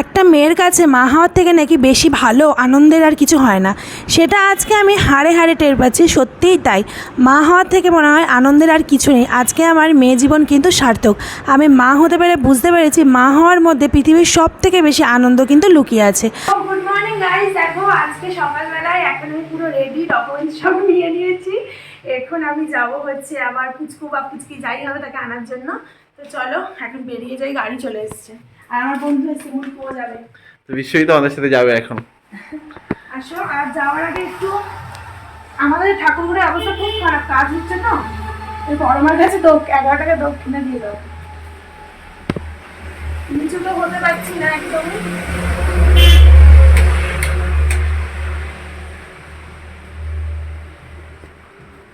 একটা মেয়ের কাছে মা হওয়ার থেকে নাকি বেশি ভালো, আনন্দের আর কিছু হয় না। সেটা আজকে আমি হাড়ে হাড়ে টের পাচ্ছি, সত্যিই তাই। মা হওয়ার থেকে মনে হয় আনন্দের আর কিছু নেই। আজকে আমার মেয়ে জীবন কিন্তু সার্থক। আমি মা হতে পেরে বুঝতে পেরেছি, মা হওয়ার মধ্যে পৃথিবীর সব থেকে বেশি আনন্দ কিন্তু লুকিয়ে আছে। গুড মর্নিং গাইস দেখো, আজকে সকালবেলায় এখন আমি পুরো রেডি ডকুমেন্টস সব নিয়ে নিয়েছি। এখন আমি যাব হচ্ছে আমার পুচকু বা পুচকি যাই হবে তাকে আনার জন্য। তো চলো, এখন বেরিয়ে যাই, গাড়ি চলে এসছে। আর আমার বন্ধু এসছে মুড়কুও যাবে। তো বিশ্বই তো আমাদের সাথে যাবে এখন। আসো আর যাওয়ার আগে একটু আমাদের ঠাকুরগুলোর অবস্থা খুব খারাপ কাজ হচ্ছে তো। এই বড়মার কাছে দোক এগারো টাকা দক্ষিণা দিয়ে দাও। নিচু তো হতে পারছি না একদমই।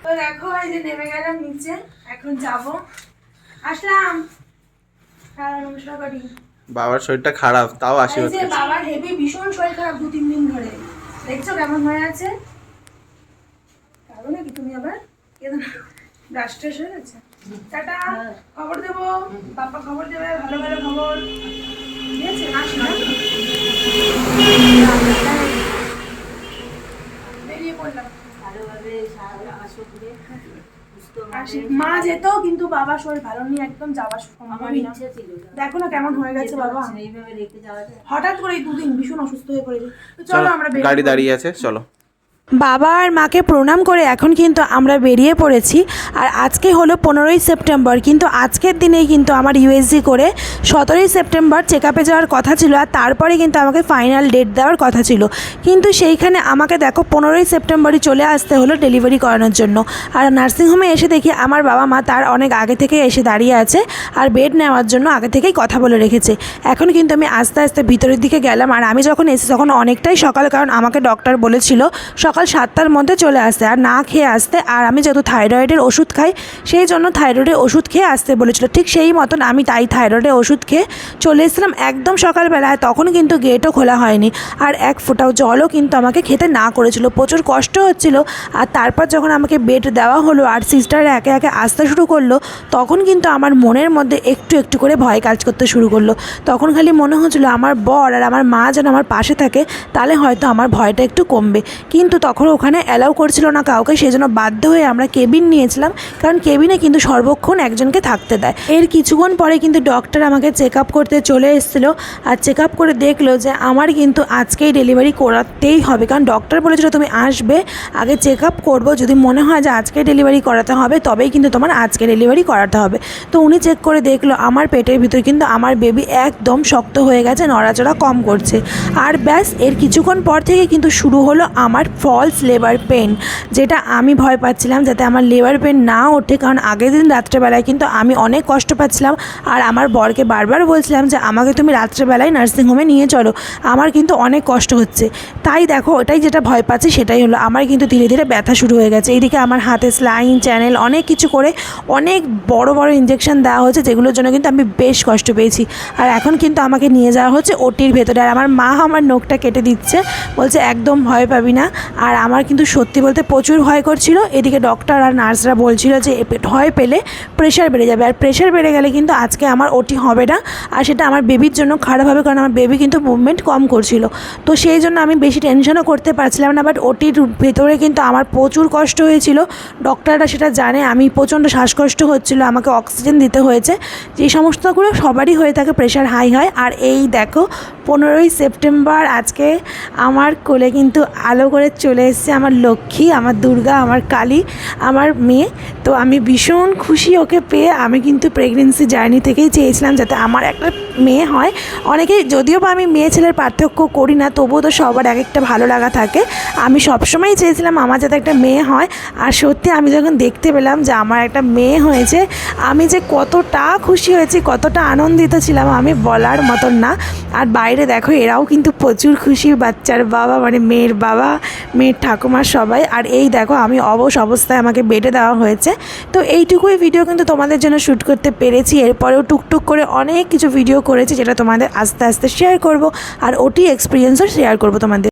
তো দেখো এই যে নেমে গেলাম নিচে এখন যাব। আসলাম। হ্যাঁ নমস্কার করি বাবার শরীরটা খারাপ তাও এই আশীর্বাদ যে বাবার হেভি ভীষণ শরীর খারাপ দু তিন দিন ধরে। দেখছ কেমন হয়ে আছে? কারও নাকি তুমি আবার কেন ব্রাশ ট্রাশ হয়ে গেছে? টাটা খবর দেবো। বাপ্পা খবর দেবে ভালো ভালো খবর। ঠিক আছে আসি না? বেরিয়ে পড়লাম। আসি মা যেত কিন্তু বাবা শরীর ভালো নিয়ে একদম যাওয়া সম্ভবই না দেখো না কেমন হয়ে গেছে বাবা। হঠাৎ করে এই দুদিন ভীষণ অসুস্থ হয়ে পড়েছে। চলো চলো আমরা গাড়ি দাঁড়িয়ে আছে চলো। বাবা আর মাকে প্রণাম করে এখন কিন্তু আমরা বেরিয়ে পড়েছি। আর আজকে হলো পনেরোই সেপ্টেম্বর, কিন্তু আজকের দিনেই কিন্তু আমার ইউএসজি করে সতেরোই সেপ্টেম্বর চেক আপে যাওয়ার কথা ছিল আর তারপরে কিন্তু আমাকে ফাইনাল ডেট দেওয়ার কথা ছিল। কিন্তু সেইখানে আমাকে দেখো পনেরোই সেপ্টেম্বরই চলে আসতে হলো ডেলিভারি করানোর জন্য। আর নার্সিংহোমে এসে দেখি আমার বাবা মা তার অনেক আগে থেকে এসে দাঁড়িয়ে আছে আর বেড নেওয়ার জন্য আগে থেকেই কথা বলে রেখেছে। এখন কিন্তু আমি আস্তে আস্তে ভিতরের দিকে গেলাম আর আমি যখন এসে তখন অনেকটাই সকাল, কারণ আমাকে ডক্টর বলেছিল সকাল সাতটার মধ্যে চলে আসতে, আর না খেয়ে আসতে, আর আমি যেহেতু থাইরয়েডের ওষুধ খাই, সেই জন্য থাইরয়েডের ওষুধ খেয়ে আসতে বলেছিল। ঠিক সেই মতন আমি তাই থাইরয়েডের ওষুধ খেয়ে চলে এসেছিলাম একদম সকালবেলায় তখন কিন্তু গেটও খোলা হয়নি। আর এক ফোঁটাও জলও কিন্তু আমাকে খেতে না করেছিল, প্রচুর কষ্ট হচ্ছিল। আর তারপর যখন আমাকে বেড দেওয়া হলো, আর সিস্টার একে একে আসতে শুরু করল, তখন কিন্তু আমার মনের মধ্যে একটু একটু করে ভয় কাজ করতে শুরু করল। তখন খালি মনে হচ্ছিল, আমার বর আর আমার মা যেন আমার পাশে থাকে, তাহলে হয়তো আমার ভয়টা একটু কমবে। কিন্তু তখন ওখানে অ্যালাউ করছিল না কাউকে সেই জন্য বাধ্য হয়ে আমরা কেবিন নিয়েছিলাম, কারণ কেবিনে কিন্তু সর্বক্ষণ একজনকে থাকতে দেয়। এর কিছুক্ষণ পরে কিন্তু ডক্টর আমাকে চেক আপ করতে চলে এসেছিল আর চেক আপ করে দেখল যে আমার কিন্তু আজকেই ডেলিভারি করাতেই হবে, কারণ ডক্টর বলেছিল তুমি আসবে, আগে চেক আপ করব, যদি মনে হয় যে আজকে ডেলিভারি করাতে হবে, তবেই কিন্তু তোমার আজকে ডেলিভারি করাতে হবে। তো উনি চেক করে দেখল, আমার পেটের ভিতর কিন্তু আমার বেবি একদম শক্ত হয়ে গেছে, নড়াচড়া কম করছে। আর ব্যাস, এর কিছুক্ষণ পর থেকে কিন্তু শুরু হলো আমার ফলস লেবার পেন যেটা আমি ভয় পাচ্ছিলাম যাতে আমার লেবার পেন না ওঠে। কারণ আগের দিন রাত্রেবেলায় কিন্তু আমি অনেক কষ্ট পাচ্ছিলাম আর আমার বরকে বারবার বলছিলাম যে, আমাকে তুমি রাত্রেবেলায় নার্সিংহোমে নিয়ে চলো। আমার কিন্তু অনেক কষ্ট হচ্ছে। তাই দেখো, ওটাই যেটা ভয় পাচ্ছি সেটাই হলো, আমার কিন্তু ধীরে ধীরে ব্যথা শুরু হয়ে গেছে। এইদিকে আমার হাতে স্লাইন চ্যানেল অনেক কিছু করে অনেক বড় বড় ইঞ্জেকশন দেওয়া হয়েছে, যেগুলোর জন্য কিন্তু আমি বেশ কষ্ট পেয়েছি। আর এখন কিন্তু আমাকে নিয়ে যাওয়া হচ্ছে ওটির ভেতরে। আর আমার মা আমার নোখটা কেটে দিচ্ছে, বলছে, একদম ভয় পাবি না। আর আমার কিন্তু সত্যি বলতে প্রচুর ভয় করছিল। এদিকে ডক্টর আর নার্সরা বলছিল যে ভয় পেলে প্রেশার বেড়ে যাবে। আর প্রেশার বেড়ে গেলে কিন্তু আজকে আমার ওটি হবে না। আর সেটা আমার বেবির জন্য খারাপ হবে, কারণ আমার বেবি কিন্তু মুভমেন্ট কম করছিল। তো সেই জন্য আমি বেশি টেনশনও করতে পারছিলাম না বাট ওটির ভেতরে কিন্তু আমার প্রচুর কষ্ট হয়েছিল। ডক্টররা সেটা জানে, আমি প্রচণ্ড শ্বাসকষ্ট হচ্ছিল, আমাকে অক্সিজেন দিতে হয়েছে। যে সমস্তগুলো সবারই হয়ে থাকে প্রেশার হাই হয়। আর এই দেখো, পনেরোই সেপ্টেম্বর আজকে আমার কোলে কিন্তু আলো করে চলে এসেছে আমার লক্ষ্মী, আমার দুর্গা, আমার কালী, আমার মেয়ে। তো আমি ভীষণ খুশি ওকে পেয়ে। আমি কিন্তু প্রেগনেন্সি জার্নি থেকেই চেয়েছিলাম যাতে আমার একটা মেয়ে হয়। অনেকেই যদিও বা আমি মেয়ে ছেলের পার্থক্য করি না, তবুও তো সবার এক একটা ভালো লাগা থাকে। আমি সবসময়ই চেয়েছিলাম আমার যাতে একটা মেয়ে হয়। আর সত্যি আমি যখন দেখতে পেলাম যে আমার একটা মেয়ে হয়েছে, আমি যে কতটা খুশি হয়েছি, কতটা আনন্দিত ছিলাম, আমি বলার মতন না। আর বাইরে দেখো, এরাও কিন্তু প্রচুর খুশি বাচ্চার বাবা মানে মেয়ের বাবা মেয়ের ঠাকুমা সবাই। আর এই দেখো, আমি অবশ অবস্থায় আমাকে বেটে দেওয়া হয়েছে। তো এইটুকুই ভিডিও কিন্তু তোমাদের জন্য শ্যুট করতে পেরেছি। এরপরেও টুকটুক করে অনেক কিছু ভিডিও করেছি, যেটা তোমাদের আস্তে আস্তে শেয়ার করব। আর ওটি এক্সপিরিয়েন্সও শেয়ার করব তোমাদের